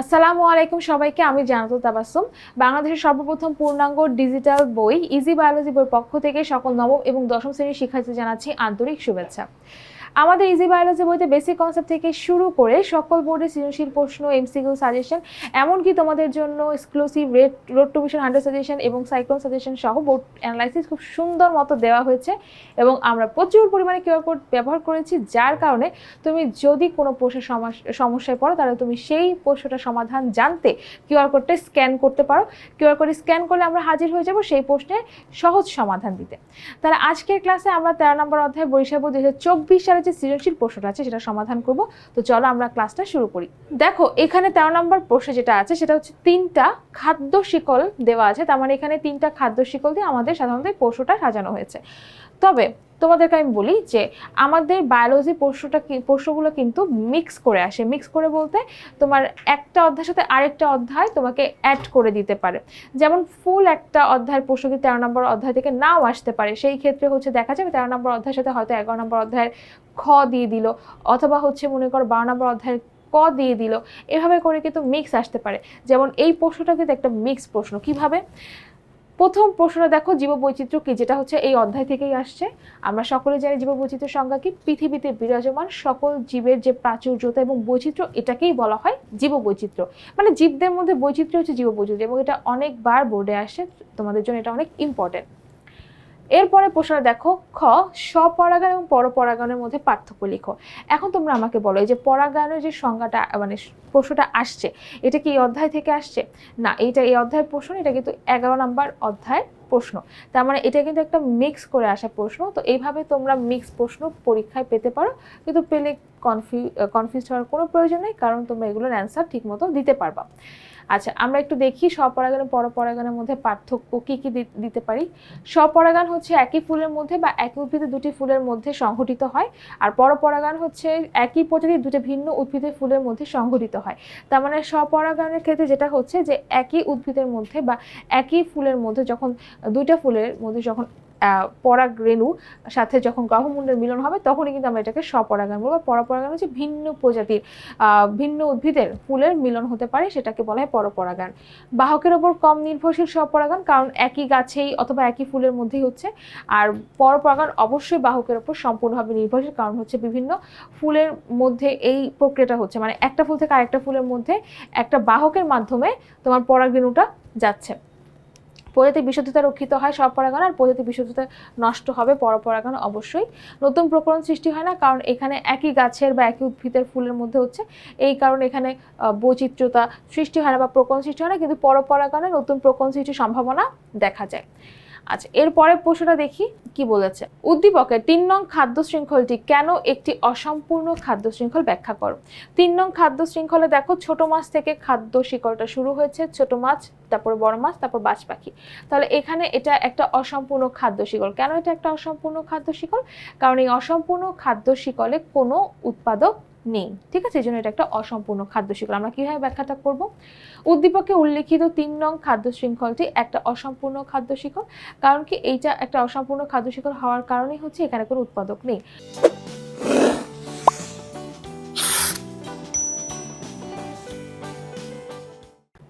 আসসালামু আলাইকুম সবাইকে, আমি জানাতুল তাবাসুম বাংলাদেশের সর্বপ্রথম পূর্ণাঙ্গ ডিজিটাল বই, ইজি বায়োলজি বইয়ের পক্ষ থেকে সকল নবম এবং দশম শ্রেণির শিক্ষার্থী জানাচ্ছি আন্তরিক শুভেচ্ছা। আমাদের ইজি বায়োলজি বইতে বেসিক কনসেপ্ট থেকে শুরু করে সকল বোর্ডের সৃজনশীল প্রশ্ন এমসিকিউ সাজেশন এমনকি তোমাদের জন্য exclusive red road to vision hundred suggestion এবং সাইক্লোন সাজেশন সহ বোর্ড অ্যানালাইসিস খুব সুন্দর মতো দেওয়া হয়েছে এবং আমরা প্রচুর পরিমাণে কিউআর কোড ব্যবহার করেছি, যার কারণে তুমি যদি কোনো প্রশ্নের সমস- সমস্যায় পড়ো, তাহলে তুমি সেই প্রশ্নটার সমাধান জানতে কিউআর কোডটা স্ক্যান করতে পারো। কিউআর কোড স্ক্যান করলে আমরা হাজির হয়ে যাব সেই প্রশ্নের সহজ সমাধান দিতে। তাহলে আজকের ক্লাসে আমরা তেরো নম্বর অধ্যায় বরিশাল দুই হাজার চব্বিশ সালে যে সৃজনশীল প্রশ্নটা আছে সেটা সমাধান করব। তো চলো আমরা ক্লাসটা শুরু করি। দেখো, এখানে তেরো নম্বর প্রশ্ন যেটা আছে সেটা হচ্ছে তিনটা খাদ্য শিকল দেওয়া আছে। তার মানে এখানে তিনটা খাদ্য শিকল দিয়ে আমাদের সাধারণত প্রশ্নটা সাজানো হয়েছে। তবে তোমাদেরকে আমি বলি যে আমাদের বায়োলজি প্রশ্নটা কি প্রশ্নগুলো কিন্তু মিক্স করে আসে। মিক্স করে বলতে তোমার একটা অধ্যায়ের সাথে আরেকটা অধ্যায় তোমাকে অ্যাড করে দিতে পারে। যেমন ফুল একটা অধ্যায়ের প্রশ্ন কি তেরো নম্বর অধ্যায় থেকে নাও আসতে পারে। সেই ক্ষেত্রে হচ্ছে দেখা যাবে তেরো নম্বর অধ্যায়ের সাথে হয়তো এগারো নম্বর অধ্যায়ের খ দিয়ে দিল, অথবা হচ্ছে মনে করো বারো নম্বর অধ্যায়ের ক দিয়ে দিল। এভাবে করে কিন্তু মিক্স আসতে পারে। যেমন এই প্রশ্নটা কিন্তু একটা মিক্স প্রশ্ন। কীভাবে? প্রথম প্রশ্ন দেখো, জীববৈচিত্র্য কি? যেটা হচ্ছে এই অধ্যায় থেকেই আসছে। আমরা সকলে জানি জীববৈচিত্র্যের সংজ্ঞা কি? পৃথিবীতে বিরাজমান সকল জীবের যে প্রাচুর্যতা এবং বৈচিত্র্য, এটাকেই বলা হয় জীববৈচিত্র্য। মানে জীবদের মধ্যে বৈচিত্র্য হচ্ছে জীববৈচিত্র্য এবং এটা অনেকবার বোর্ডে আসে তোমাদের জন্য এটা অনেক ইম্পর্টেন্ট এরপরে প্রশ্ন দেখো, খ স্বপরাগায়ন এবং পরপরাগায়নের মধ্যে পার্থক্য লিখো। এখন তোমরা আমাকে বলো, এই যে পরাগায়নের যে সংজ্ঞাটা মানে প্রশ্নটা আসছে, এটা কি এই অধ্যায় থেকে আসছে? না এইটা এই অধ্যায়ের প্রশ্ন, এটা কিন্তু এগারো নম্বর অধ্যায়ের প্রশ্ন। তার মানে এটা কিন্তু একটা মিক্স করে আসা প্রশ্ন, তো এইভাবে তোমরা মিক্স প্রশ্ন পরীক্ষায় পেতে পারো, কিন্তু পেলে কনফিউ কনফিউজ হওয়ার কোনো প্রয়োজন নেই, কারণ তোমরা এগুলোর অ্যান্সার ঠিকমতো দিতে পারবা। আচ্ছা আমরা একটু দেখি স্বপরাগান এবং পরপরাগানের মধ্যে পার্থক্য কী কী দিতে পারি। স্বপরাগান হচ্ছে একই ফুলের মধ্যে বা একই উদ্ভিদের দুটি ফুলের মধ্যে সংঘটিত হয়, আর পরপরাগান হচ্ছে একই প্রজাতির দুটি ভিন্ন উদ্ভিদের ফুলের মধ্যে সংঘটিত হয়। তার মানে স্বপরাগানের ক্ষেত্রে যেটা হচ্ছে যে একই উদ্ভিদের মধ্যে বা একই ফুলের মধ্যে যখন দুইটা ফুলের মধ্যে যখন আহ, পরাগ রেণু সাথে যখন গহমুণ্ডের মিলন হবে তখনই কিন্তু আমরা এটাকে স্বপরাগান বলব। পরপরাগান হচ্ছে ভিন্ন প্রজাতির ভিন্ন উদ্ভিদের ফুলের মিলন হতে পারে সেটাকে বলা হয় পরপরাগান বাহকের ওপর কম নির্ভরশীল স্বপরাগান কারণ একই গাছেই অথবা একই ফুলের মধ্যেই হচ্ছে। আর পরপরাগান অবশ্যই বাহকের ওপর সম্পূর্ণভাবে নির্ভরশীল কারণ হচ্ছে বিভিন্ন ফুলের মধ্যে এই প্রক্রিয়াটা হচ্ছে। মানে একটা ফুল থেকে আরেকটা ফুলের মধ্যে একটা বাহকের মাধ্যমে তোমার পরাগরেণুটা যাচ্ছে। প্রজাতি বিশুদ্ধতা রক্ষিত হয় সব পরাগণ আর প্রজাতি বিশুদ্ধতা নষ্ট হবে পরপরাগণ অবশ্যই। নতুন প্রকরণ সৃষ্টি হয় না, কারণ এখানে একই গাছের বা একই উদ্ভিদের ফুলের মধ্যে হচ্ছে এই কারণে এখানে বৈচিত্র্যতা সৃষ্টি হয় না বা প্রকরণ সৃষ্টি হয় না, কিন্তু পরপরাগণে নতুন প্রকরণ সৃষ্টির সম্ভাবনা দেখা যায়। আচ্ছা এরপরে প্রশ্নটা দেখি, কি বলেছে? উদ্দীপকের তিন নং খাদ্য শৃঙ্খলটি কেন একটি অসম্পূর্ণ খাদ্য শৃঙ্খল ব্যাখ্যা করো? তিন নং খাদ্য শৃঙ্খলে দেখো, ছোট মাছ থেকে খাদ্য শিকড়টা শুরু হয়েছে, ছোট মাছ, তারপর বড় মাছ, তারপর বাজ পাখি। তাহলে এখানে এটা একটা অসম্পূর্ণ খাদ্য শিকল কেন এটা একটা অসম্পূর্ণ খাদ্য শিকল কারণ এই অসম্পূর্ণ খাদ্য শিকলে কোনো উৎপাদক নেই, ঠিক আছে? এই জন্য এটা একটা অসম্পূর্ণ খাদ্য শিকল আমরা কীভাবে ব্যাখ্যাটা করব? উদ্দীপকে উল্লেখিত তিন নং খাদ্য শৃঙ্খলটি একটা অসম্পূর্ণ খাদ্য শিকল কারণ কি এইটা একটা অসম্পূর্ণ খাদ্য শিকল হওয়ার কারণেই হচ্ছে এখানে কোনো উৎপাদক নেই।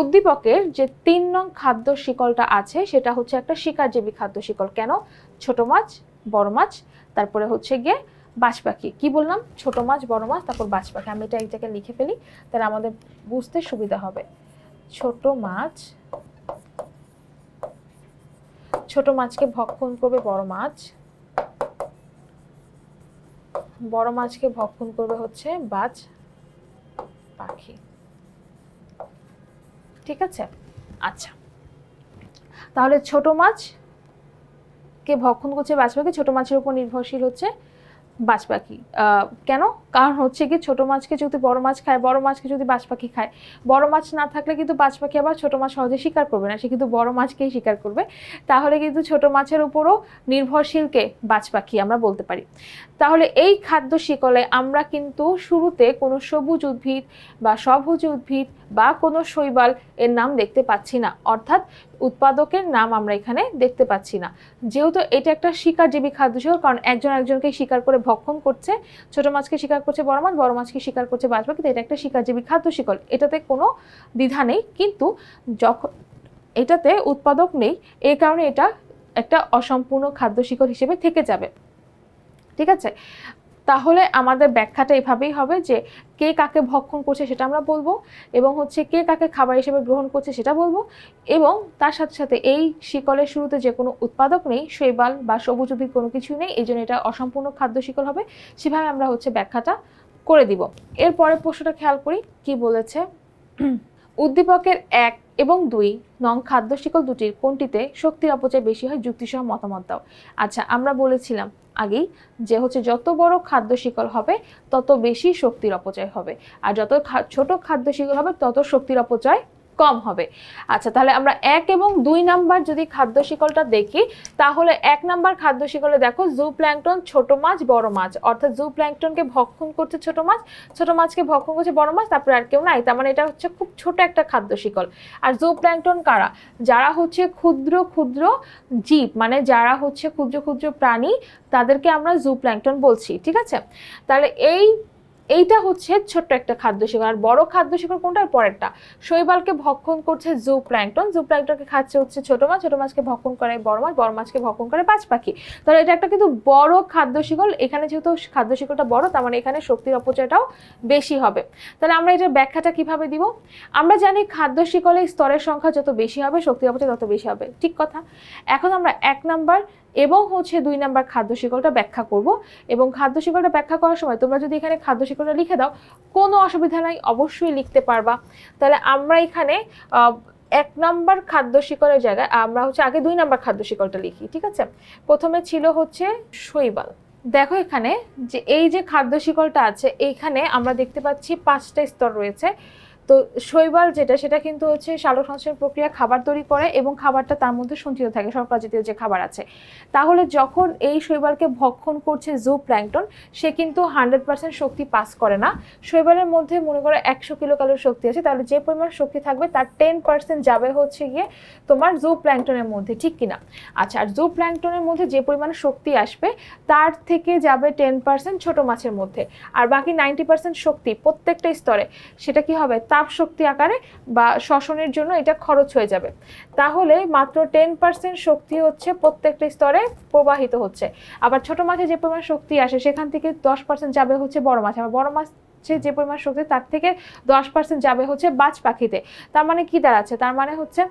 উদ্দীপকের যে তিন নং খাদ্য শিকলটা আছে, সেটা হচ্ছে একটা শিকারজীবী খাদ্য শিকল কেন? ছোট মাছ, বড় মাছ, তারপরে হচ্ছে গিয়ে বাজ কি বললাম? ছোট মাছ, বড় মাছ, তারপর বাজ আমি এটা এক জায়গায় লিখে ফেলি, তাহলে আমাদের বুঝতে সুবিধা হবে। ছোট মাছ, ছোট মাছকে ভক্ষণ করবে বড় মাছ। বড় মাছকে ভক্ষণ করবে হচ্ছে বাজ পাখি ঠিক আছে? আচ্ছা। তাহলে ছোট মাছ কে ভক্ষণ করছে বাজ পাখি ছোট মাছের উপর নির্ভরশীল হচ্ছে বাজ পাখি কেন? কারণ হচ্ছে কি ছোট মাছকে যদি বড় মাছ খায়, বড় মাছকে যদি বাজ পাখি খায়, বড় মাছ না থাকলে কিন্তু বাজ পাখি আবার ছোট মাছ সহজে শিকার করবে না। সে কিন্তু বড় মাছকেই শিকার করবে। তাহলে কিন্তু ছোট মাছের উপরও নির্ভরশীলকে বাজ পাখি আমরা বলতে পারি। তাহলে এই খাদ্য শিকলে আমরা কিন্তু শুরুতে কোনো সবুজ উদ্ভিদ বা সবুজ উদ্ভিদ বা কোনো শৈবাল এর নাম দেখতে পাচ্ছি না। অর্থাৎ উৎপাদকের নাম আমরা এখানে দেখতে পাচ্ছি না। যেহেতু এটা একটা শিকারজীবী খাদ্য কারণ একজন একজনকে শিকার করে ভক্ষণ করছে, ছোট মাছকে শিকার করছে বড় মাছ, বড় মাছকে শিকার করছে বাজ পাখি এটা একটা শিকারজীবী খাদ্য শিকল। এটাতে কোনো দ্বিধা নেই, কিন্তু যখন এটাতে উৎপাদক নেই এই কারণে এটা একটা অসম্পূর্ণ খাদ্য শিকল হিসেবে থেকে যাবে। ঠিক আছে? তাহলে আমাদের ব্যাখ্যাটা এভাবেই হবে যে কে কাকে ভক্ষণ করছে সেটা আমরা বলব এবং হচ্ছে কে কাকে খাবার হিসেবে গ্রহণ করছে সেটা বলব এবং তার সাথে সাথে এই শিকলের শুরুতে যে কোনো উৎপাদক নেই, শৈবাল বা সবুজ উদ্ভিদ কোনো কিছু নেই, এই জন্য এটা অসম্পূর্ণ খাদ্য শিকল হবে, সেভাবে আমরা হচ্ছে ব্যাখ্যাটা করে দিব। এরপরে প্রশ্নটা খেয়াল করি, কি বলেছে? উদ্দীপকের এক এবং দুই নং খাদ্য শিকল দুটির কোনটিতে শক্তির অপচয় বেশি হয় যুক্তিসহ মতামত দাও। আচ্ছা আমরা বলেছিলাম আগেই যে হচ্ছে যত বড় খাদ্য শিকল হবে, তত বেশি শক্তির অপচয় হবে। আর যত ছোট খাদ্য শিকল হবে, তত শক্তির অপচয় কম হবে। আচ্ছা তাহলে আমরা এক এবং দুই নাম্বার যদি খাদ্য শিকলটা দেখি, তাহলে এক নাম্বার খাদ্য শিকলে দেখো জু প্ল্যাংটন ছোট মাছ, বড় মাছ। অর্থাৎ জু প্ল্যাংটনকে ভক্ষণ করছে ছোট মাছ, ছোট মাছকে ভক্ষণ করছে বড় মাছ, তারপরে আর কেউ নাই। তার মানে এটা হচ্ছে খুব ছোট একটা খাদ্য শিকল। আর জু প্ল্যাংটন কারা? যারা হচ্ছে ক্ষুদ্র ক্ষুদ্র জীব মানে যারা হচ্ছে ক্ষুদ্র ক্ষুদ্র প্রাণী, তাদেরকে আমরা জু প্ল্যাংটন বলছি, ঠিক আছে? তাহলে এই এইটা হচ্ছে ছোট্ট একটা খাদ্য শিকড়, আর বড় খাদ্য শিকড় কোনটা? পরেরটা। শৈবালকে ভক্ষণ করছে জু প্ল্যাংটন জু প্ল্যাংটনকে খাচ্ছে হচ্ছে ছোট মাছ। ছোট মাছকে ভক্ষণ করে বড় মাছ। বড় মাছকে ভক্ষণ করে পাঁচ পাখি। তাহলে এটা একটা কিন্তু বড় খাদ্য শিকল এখানে যেহেতু খাদ্য শিকলটা বড়, তার মানে এখানে শক্তির অপচয়টাও বেশি হবে। তাহলে আমরা এটার ব্যাখ্যাটা কীভাবে দিব? আমরা জানি খাদ্য শিকলের স্তরের সংখ্যা যত বেশি হবে, শক্তির অপচয় তত বেশি হবে। ঠিক কথা। এখন আমরা এক নাম্বার এবং হচ্ছে দুই নাম্বার খাদ্য শিকলটা ব্যাখ্যা করব। এবং খাদ্য শিকলটা ব্যাখ্যা করার সময় তোমরা যদি এখানে খাদ্য শিকলটা লিখে দাও, কোনো অসুবিধা নাই, অবশ্যই লিখতে পারবা। তাহলে আমরা এখানে এক নাম্বার খাদ্য শিকলের জায়গায় আমরা হচ্ছে আগে দুই নাম্বার খাদ্য শিকলটা লিখি, ঠিক আছে? প্রথমে ছিল হচ্ছে শৈবাল। দেখো এখানে যে এই যে খাদ্য শিকলটা আছে এইখানে আমরা দেখতে পাচ্ছি পাঁচটা স্তর রয়েছে। তো শৈবাল যেটা, সেটা কিন্তু হচ্ছে সালোক সংশ্লেষণ প্রক্রিয়া খাবার তৈরি করে এবং খাবারটা তার মধ্যে সঞ্চিত থাকে শর্করা জাতীয় যে খাবার আছে। তাহলে যখন এই শৈবালকে ভক্ষণ করছে জু প্ল্যাংটন সে কিন্তু হান্ড্রেড পার্সেন্ট শক্তি পাস করে না। শৈবালের মধ্যে মনে করো একশো কিলো ক্যালোরি শক্তি আছে, তাহলে যে পরিমাণ শক্তি থাকবে তার টেন পার্সেন্ট যাবে হচ্ছে গিয়ে তোমার জু প্ল্যাংটনের মধ্যে, ঠিক কিনা? আচ্ছা আর জু প্ল্যাংটনের মধ্যে যে পরিমাণ শক্তি আসবে, তার থেকে যাবে টেন পার্সেন্ট ছোটো মাছের মধ্যে। আর বাকি নাইনটি পার্সেন্ট শক্তি প্রত্যেকটা স্তরে, সেটা কি হবে? তাপ শক্তি আকারে বা শ্বসনের জন্য এটা খরচ হয়ে যাবে। তাহলে মাত্র টেন পার্সেন্ট শক্তি হচ্ছে প্রত্যেকটা স্তরে প্রবাহিত হচ্ছে। আবার ছোট মাছে যে পরিমাণ শক্তি আসে, সেখান থেকে দশ পার্সেন্ট যাবে হচ্ছে বড় মাছ। আবার বড় মাছে যে পরিমাণ শক্তি, তার থেকে দশ পার্সেন্ট যাবে হচ্ছে বাজ পাখিতে। তার মানে কি দাঁড়াচ্ছে? তার মানে হচ্ছে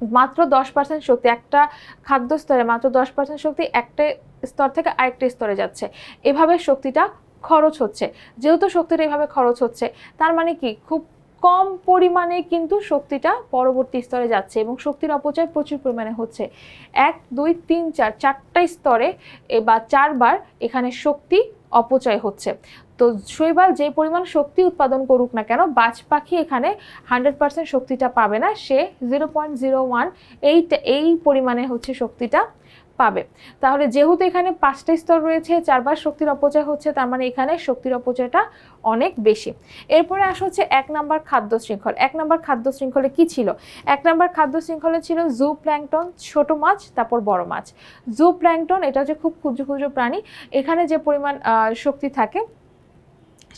মাত্র দশ পার্সেন্ট শক্তি একটা খাদ্য স্তরে, মাত্র দশ পার্সেন্ট শক্তি একটা স্তর থেকে আরেকটা স্তরে যাচ্ছে। এভাবে শক্তিটা খরচ হচ্ছে। যেহেতু শক্তিটা এভাবে খরচ হচ্ছে, তার মানে কি? খুব কম পরিমাণে কিন্তু শক্তিটা পরবর্তী স্তরে যাচ্ছে এবং শক্তির অপচয় প্রচুর পরিমাণে হচ্ছে। এক, দুই, তিন, চার, চারটা স্তরে বা চারবার এখানে শক্তি অপচয় হচ্ছে। তো শৈবাল যে পরিমাণ শক্তি উৎপাদন করুক না কেন, বাজ পাখি এখানে হান্ড্রেড পার্সেন্ট শক্তিটা পাবে না। সে zero point zero one eight এই পরিমাণে হচ্ছে শক্তিটা পাবে। তাহলে যেহেতু এখানে পাঁচটা স্তর রয়েছে, চারবার শক্তির অপচয় হচ্ছে, তার মানে এখানে শক্তির অপচয়টা অনেক বেশি। এরপরে আসা হচ্ছে এক নাম্বার খাদ্য শৃঙ্খল। এক নাম্বার খাদ্য শৃঙ্খলে কি ছিল? এক নাম্বার খাদ্য শৃঙ্খলে ছিল জু প্ল্যাংটন ছোট মাছ, তারপর বড় মাছ। জু প্ল্যাংটন এটা হচ্ছে খুব ক্ষুদ্র ক্ষুদ্র প্রাণী। এখানে যে পরিমাণ শক্তি থাকে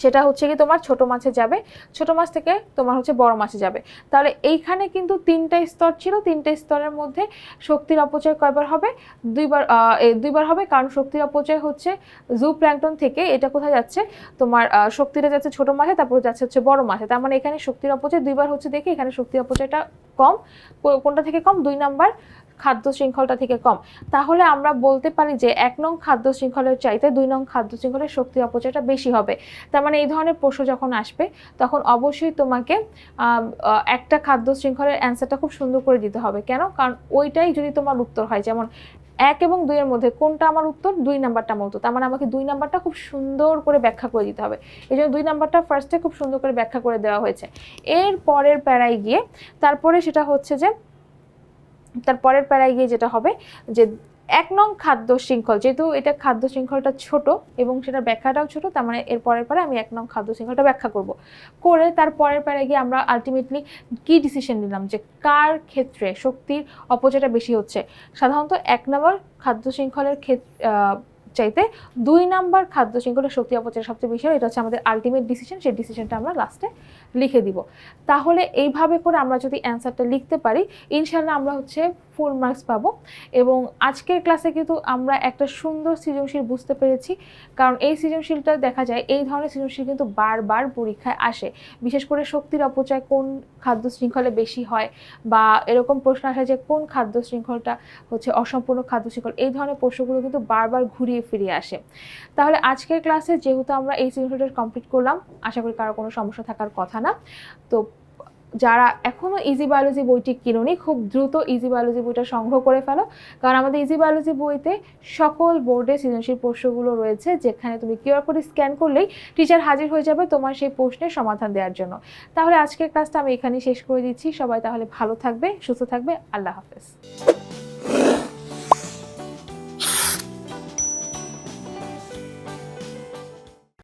সেটা হচ্ছে কি তোমার ছোট মাছে যাবে, ছোট মাছ থেকে তোমার হচ্ছে বড় মাছে যাবে। তাহলে এইখানে কিন্তু তিনটা স্তর ছিল, তিনটা স্তরের মধ্যে শক্তির অপচয় কয়বার হবে? দুইবার দুইবার হবে, কারণ শক্তির অপচয় হচ্ছে জু প্ল্যাংটন থেকে, এটা কোথায় যাচ্ছে? তোমার শক্তিটা যাচ্ছে ছোট মাছে, তারপর যাচ্ছে হচ্ছে বড় মাছে। তার মানে এখানে শক্তির অপচয় দুইবার হচ্ছে দেখে, এখানে শক্তির অপচয়টা কম কোনটা থেকে কম? দুই নাম্বার খাদ্য শৃঙ্খলটা থেকে কম। তাহলে আমরা বলতে পারি যে এক নং খাদ্য শৃঙ্খলের চাইতে দুই নং খাদ্য শৃঙ্খলের শক্তি অপচয়টা বেশি হবে। তার মানে এই ধরনের প্রশ্ন যখন আসবে, তখন অবশ্যই তোমাকে একটা খাদ্য শৃঙ্খলের অ্যান্সারটা খুব সুন্দর করে দিতে হবে। কেন? কারণ ওইটাই যদি তোমার উত্তর হয়, যেমন এক এবং দুইয়ের মধ্যে কোনটা আমার উত্তর? দুই নাম্বারটা আমার উত্তর। তার মানে আমাকে দুই নাম্বারটা খুব সুন্দর করে ব্যাখ্যা করে দিতে হবে। এই জন্য দুই নাম্বারটা ফার্স্টে খুব সুন্দর করে ব্যাখ্যা করে দেওয়া হয়েছে। এর পরের প্যারায় গিয়ে, তারপরে সেটা হচ্ছে যে তার পরের প্যারায় গিয়ে যেটা হবে যে এক নং খাদ্য শৃঙ্খল, যেহেতু এটা খাদ্য শৃঙ্খলটা ছোট এবং সেটা ব্যাখ্যাটাও ছোট, তার মানে এর পরের পরে আমি এক নং খাদ্য শৃঙ্খলটা ব্যাখ্যা করব। করে তার পরের পরে গিয়ে আমরা আলটিমেটলি কি ডিসিশন নিলাম যে কার ক্ষেত্রে শক্তির অপচয়টা বেশি হচ্ছে? সাধারণত এক নম্বর খাদ্য শৃঙ্খলের ক্ষেত্রে চাইতে দুই নাম্বার খাদ্য শৃঙ্খলের শক্তি অপচয় সবচেয়ে বেশি হয়, এটা হচ্ছে আমাদের আলটিমেট ডিসিশন সেই ডিসিশনটা আমরা লাস্টে লিখে দিব। তাহলে এইভাবে করে আমরা যদি অ্যান্সারটা লিখতে পারি ইনশাল্লাহ আমরা হচ্ছে ফুল মার্কস পাবো। এবং আজকের ক্লাসে কিন্তু আমরা একটা সুন্দর সৃজনশীল বুঝতে পেরেছি, কারণ এই সৃজনশীলটা দেখা যায়, এই ধরনের সৃজনশীল কিন্তু বারবার পরীক্ষায় আসে। বিশেষ করে শক্তির অপচয় কোন খাদ্য শৃঙ্খলে বেশি হয়, বা এরকম প্রশ্ন আসে যে কোন খাদ্য শৃঙ্খলটা হচ্ছে অসম্পূর্ণ খাদ্য শৃঙ্খল, এই ধরনের প্রশ্নগুলো কিন্তু বারবার ঘুরিয়ে ফিরিয়ে আসে। তাহলে আজকের ক্লাসে যেহেতু আমরা এই সৃজনশীলটা কমপ্লিট করলাম, আশা করি কারও কোনো সমস্যা থাকার কথা না। তো যারা এখনও ইজি বায়োলজি বইটি কিনুনি, খুব দ্রুত ইজি বায়োলজি বইটা সংগ্রহ করে ফেলো। কারণ আমাদের ইজি বায়োলজি বইতে সকল বোর্ডে সৃজনশীল প্রশ্নগুলো রয়েছে, যেখানে তুমি কিউআর কোড স্ক্যান করলেই টিচার হাজির হয়ে যাবে তোমার সেই প্রশ্নের সমাধান দেওয়ার জন্য। তাহলে আজকের ক্লাসটা আমি এখানেই শেষ করে দিচ্ছি। সবাই তাহলে ভালো থাকবে, সুস্থ থাকবে। আল্লাহ হাফেজ।